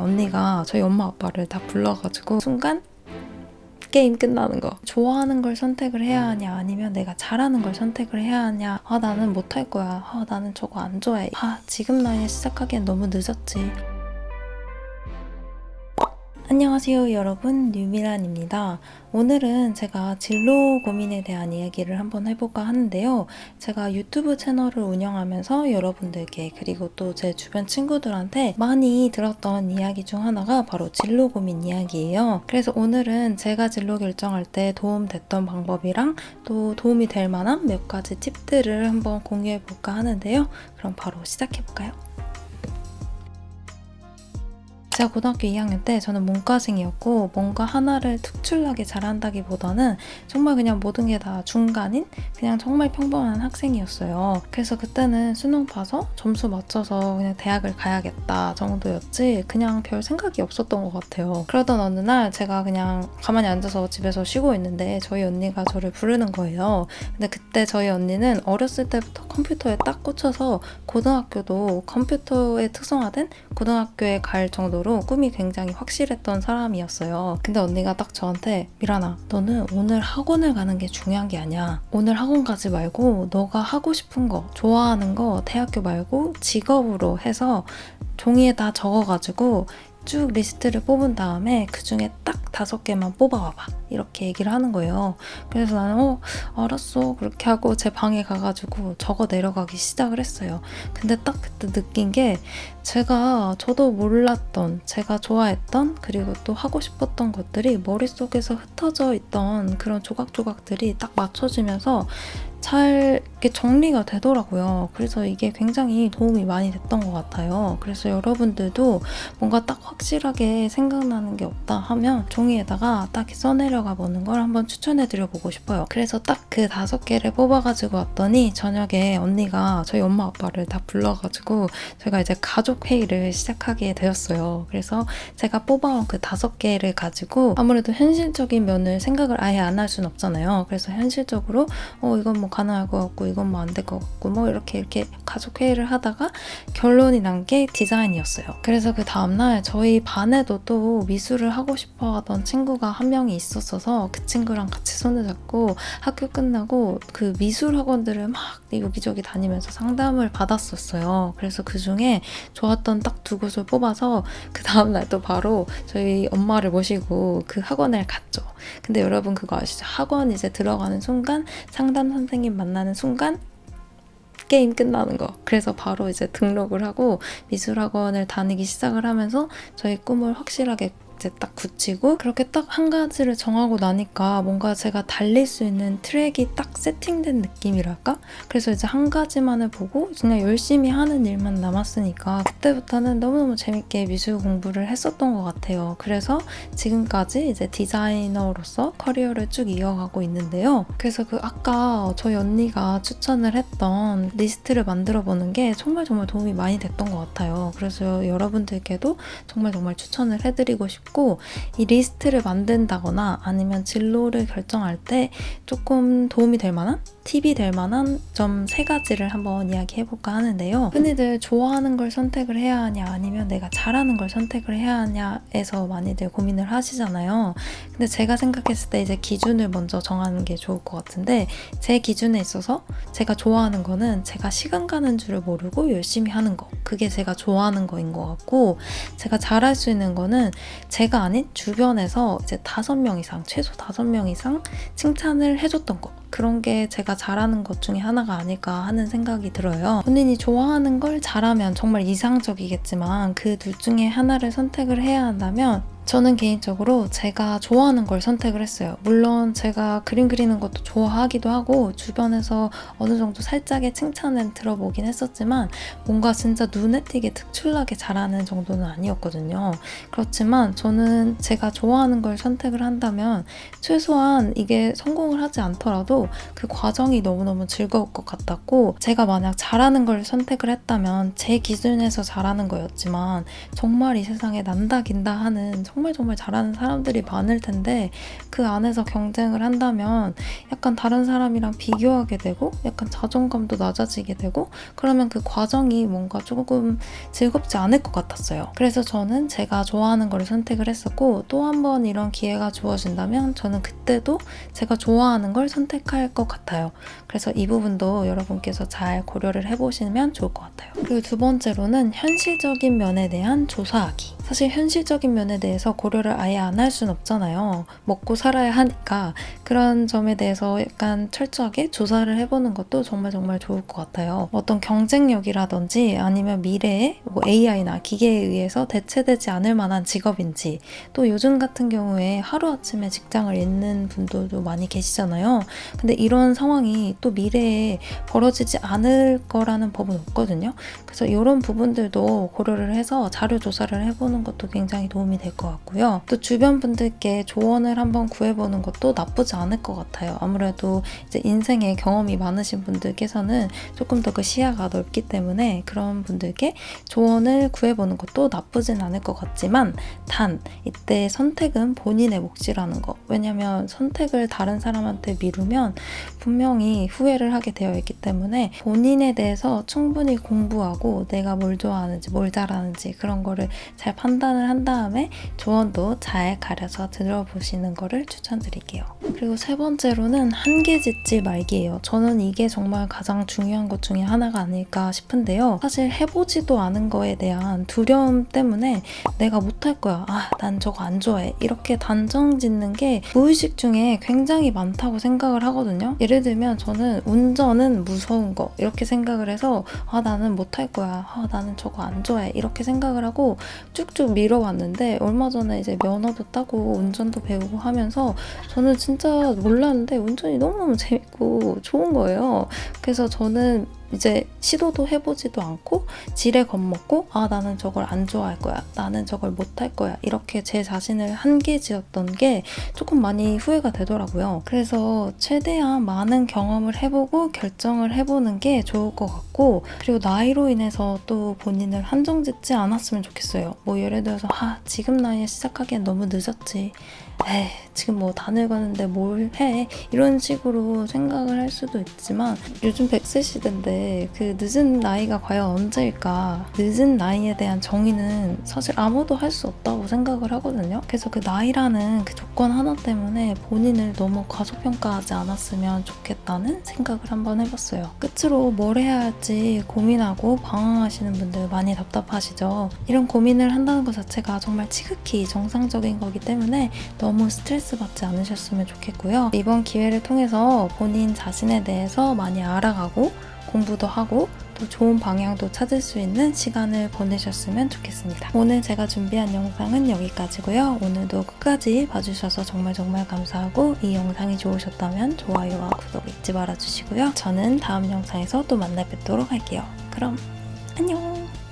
언니가 저희 엄마 아빠를 다 불러가지고 순간 게임 끝나는 거. 좋아하는 걸 선택을 해야 하냐, 아니면 내가 잘하는 걸 선택을 해야 하냐. 아, 나는 못할 거야. 아, 나는 저거 안 좋아해. 아, 지금 나이에 시작하기엔 너무 늦었지. 안녕하세요, 여러분. 뉴미란입니다. 오늘은 제가 진로 고민에 대한 이야기를 한번 해볼까 하는데요. 제가 유튜브 채널을 운영하면서 여러분들께 그리고 또 제 주변 친구들한테 많이 들었던 이야기 중 하나가 바로 진로 고민 이야기예요. 그래서 오늘은 제가 진로 결정할 때 도움됐던 방법이랑 또 도움이 될 만한 몇 가지 팁들을 한번 공유해 볼까 하는데요. 그럼 바로 시작해 볼까요? 제가 고등학교 2학년 때 저는 문과생이었고 뭔가 하나를 특출나게 잘한다기보다는 정말 그냥 모든 게 다 중간인 그냥 정말 평범한 학생이었어요. 그래서 그때는 수능 봐서 점수 맞춰서 그냥 대학을 가야겠다 정도였지 그냥 별 생각이 없었던 것 같아요. 그러던 어느 날 제가 그냥 가만히 앉아서 집에서 쉬고 있는데 저희 언니가 저를 부르는 거예요. 근데 그때 저희 언니는 어렸을 때부터 컴퓨터에 딱 꽂혀서 고등학교도 컴퓨터에 특성화된 고등학교에 갈 정도로 꿈이 굉장히 확실했던 사람이었어요. 근데 언니가 딱 저한테 미란아, 너는 오늘 학원을 가는 게 중요한 게 아니야. 오늘 학원 가지 말고 너가 하고 싶은 거, 좋아하는 거 대학교 말고 직업으로 해서 종이에다 적어가지고 쭉 리스트를 뽑은 다음에 그 중에 딱 다섯 개만 뽑아와봐. 이렇게 얘기를 하는 거예요. 그래서 나는, 어, 알았어. 그렇게 하고 제 방에 가가지고 적어 내려가기 시작을 했어요. 근데 딱 그때 느낀 게 제가 저도 몰랐던, 제가 좋아했던, 그리고 또 하고 싶었던 것들이 머릿속에서 흩어져 있던 그런 조각조각들이 딱 맞춰지면서 잘 이렇게 정리가 되더라고요. 그래서 이게 굉장히 도움이 많이 됐던 것 같아요. 그래서 여러분들도 뭔가 딱 확실하게 생각나는 게 없다 하면 종이에다가 딱 써내려가 보는 걸 한번 추천해 드려 보고 싶어요. 그래서 딱 그 다섯 개를 뽑아가지고 왔더니 저녁에 언니가 저희 엄마 아빠를 다 불러가지고 저희가 이제 가족 회의를 시작하게 되었어요. 그래서 제가 뽑아온 그 다섯 개를 가지고 아무래도 현실적인 면을 생각을 아예 안할 수는 없잖아요. 그래서 현실적으로 어 이건 뭐 가능할 것 같고 이건 뭐 안 될 것 같고 뭐 이렇게 이렇게 가족 회의를 하다가 결론이 난 게 디자인이었어요. 그래서 그 다음날 저희 반에도 또 미술을 하고 싶어 하던 친구가 한 명이 있었어서 그 친구랑 같이 손을 잡고 학교 끝나고 그 미술 학원들을 막 여기저기 다니면서 상담을 받았었어요. 그래서 그 중에 좋았던 딱 두 곳을 뽑아서 그 다음날 또 바로 저희 엄마를 모시고 그 학원을 갔죠. 근데 여러분 그거 아시죠? 학원 이제 들어가는 순간 상담 선생님 만나는 순간 게임 끝나는 거. 그래서 바로 이제 등록을 하고 미술학원을 다니기 시작을 하면서 저희 꿈을 확실하게 이제 딱 굳히고 그렇게 딱 한 가지를 정하고 나니까 뭔가 제가 달릴 수 있는 트랙이 딱 세팅된 느낌이랄까? 그래서 이제 한 가지만을 보고 그냥 열심히 하는 일만 남았으니까 그때부터는 너무너무 재밌게 미술 공부를 했었던 것 같아요. 그래서 지금까지 이제 디자이너로서 커리어를 쭉 이어가고 있는데요. 그래서 그 아까 저희 언니가 추천을 했던 리스트를 만들어 보는 게 정말 정말 도움이 많이 됐던 것 같아요. 그래서 여러분들께도 정말 정말 추천을 해드리고 싶고 이 리스트를 만든다거나 아니면 진로를 결정할 때 조금 도움이 될 만한 팁이 될 만한 점 세 가지를 한번 이야기해 볼까 하는데요. 흔히들 좋아하는 걸 선택을 해야 하냐 아니면 내가 잘하는 걸 선택을 해야 하냐에서 많이들 고민을 하시잖아요. 근데 제가 생각했을 때 이제 기준을 먼저 정하는 게 좋을 것 같은데 제 기준에 있어서 제가 좋아하는 거는 제가 시간 가는 줄을 모르고 열심히 하는 거. 그게 제가 좋아하는 거인 것 같고 제가 잘할 수 있는 거는 제가 아닌 주변에서 이제 다섯 명 이상, 최소 다섯 명 이상 칭찬을 해줬던 거. 그런 게 제가 잘하는 것 중에 하나가 아닐까 하는 생각이 들어요. 본인이 좋아하는 걸 잘하면 정말 이상적이겠지만 그 둘 중에 하나를 선택을 해야 한다면 저는 개인적으로 제가 좋아하는 걸 선택을 했어요. 물론 제가 그림 그리는 것도 좋아하기도 하고 주변에서 어느 정도 살짝의 칭찬을 들어보긴 했었지만 뭔가 진짜 눈에 띄게 특출나게 잘하는 정도는 아니었거든요. 그렇지만 저는 제가 좋아하는 걸 선택을 한다면 최소한 이게 성공을 하지 않더라도 그 과정이 너무너무 즐거울 것 같았고 제가 만약 잘하는 걸 선택을 했다면 제 기준에서 잘하는 거였지만 정말 이 세상에 난다 긴다 하는 정말 정말 잘하는 사람들이 많을 텐데 그 안에서 경쟁을 한다면 약간 다른 사람이랑 비교하게 되고 약간 자존감도 낮아지게 되고 그러면 그 과정이 뭔가 조금 즐겁지 않을 것 같았어요. 그래서 저는 제가 좋아하는 거를 선택을 했었고 또 한 번 이런 기회가 주어진다면 저는 그때도 제가 좋아하는 걸 선택할 것 같아요. 그래서 이 부분도 여러분께서 잘 고려를 해보시면 좋을 것 같아요. 그리고 두 번째로는 현실적인 면에 대한 조사하기. 사실 현실적인 면에 대해서 고려를 아예 안할 수는 없잖아요. 먹고 살아야 하니까 그런 점에 대해서 약간 철저하게 조사를 해보는 것도 정말 정말 좋을 것 같아요. 어떤 경쟁력이라든지 아니면 미래에 뭐 AI나 기계에 의해서 대체되지 않을 만한 직업인지 또 요즘 같은 경우에 하루아침에 직장을 잃는 분들도 많이 계시잖아요. 근데 이런 상황이 또 미래에 벌어지지 않을 거라는 법은 없거든요. 그래서 이런 부분들도 고려를 해서 자료 조사를 해보는 것도 굉장히 도움이 될 것 같고요. 또 주변 분들께 조언을 한번 구해보는 것도 나쁘지 않을 것 같아요. 아무래도 이제 인생에 경험이 많으신 분들께서는 조금 더 그 시야가 넓기 때문에 그런 분들께 조언을 구해보는 것도 나쁘진 않을 것 같지만 단 이때 선택은 본인의 몫이라는 거. 왜냐면 선택을 다른 사람한테 미루면 분명히 후회를 하게 되어 있기 때문에 본인에 대해서 충분히 공부하고 내가 뭘 좋아하는지 뭘 잘하는지 그런 거를 잘 판단을 한 다음에 조언도 잘 가려서 들어보시는 거를 추천드릴게요. 그리고 세 번째로는 한계 짓지 말기예요. 저는 이게 정말 가장 중요한 것 중에 하나가 아닐까 싶은데요. 사실 해보지도 않은 거에 대한 두려움 때문에 내가 못할 거야. 아, 난 저거 안 좋아해. 이렇게 단정 짓는 게 무의식 중에 굉장히 많다고 생각을 하거든요. 예를 들면 저는 운전은 무서운 거 이렇게 생각을 해서 아, 나는 못할 거야. 아, 나는 저거 안 좋아해. 이렇게 생각을 하고 쭉쭉 밀어왔는데 얼마 전에 이제 면허도 따고 운전도 배우고 하면서 저는 진짜 몰랐는데 운전이 너무너무 재밌고 좋은 거예요. 그래서 저는 이제 시도도 해보지도 않고 지레 겁먹고 아 나는 저걸 안 좋아할 거야 나는 저걸 못할 거야 이렇게 제 자신을 한계 지었던 게 조금 많이 후회가 되더라고요. 그래서 최대한 많은 경험을 해보고 결정을 해보는 게 좋을 것 같고 그리고 나이로 인해서 또 본인을 한정짓지 않았으면 좋겠어요. 뭐 예를 들어서 아 지금 나이에 시작하기엔 너무 늦었지 에이 지금 뭐 다 늙었는데 뭘 해? 이런 식으로 생각을 할 수도 있지만 요즘 100세 시대인데 그 늦은 나이가 과연 언제일까? 늦은 나이에 대한 정의는 사실 아무도 할 수 없다고 생각을 하거든요. 그래서 그 나이라는 그 조건 하나 때문에 본인을 너무 과소평가하지 않았으면 좋겠다는 생각을 한번 해봤어요. 끝으로 뭘 해야 할지 고민하고 방황하시는 분들 많이 답답하시죠? 이런 고민을 한다는 것 자체가 정말 지극히 정상적인 거기 때문에 너무 스트레스 받지 않으셨으면 좋겠고요. 이번 기회를 통해서 본인 자신에 대해서 많이 알아가고 공부도 하고 또 좋은 방향도 찾을 수 있는 시간을 보내셨으면 좋겠습니다. 오늘 제가 준비한 영상은 여기까지고요. 오늘도 끝까지 봐주셔서 정말 정말 감사하고 이 영상이 좋으셨다면 좋아요와 구독 잊지 말아주시고요. 저는 다음 영상에서 또 만나 뵙도록 할게요. 그럼 안녕!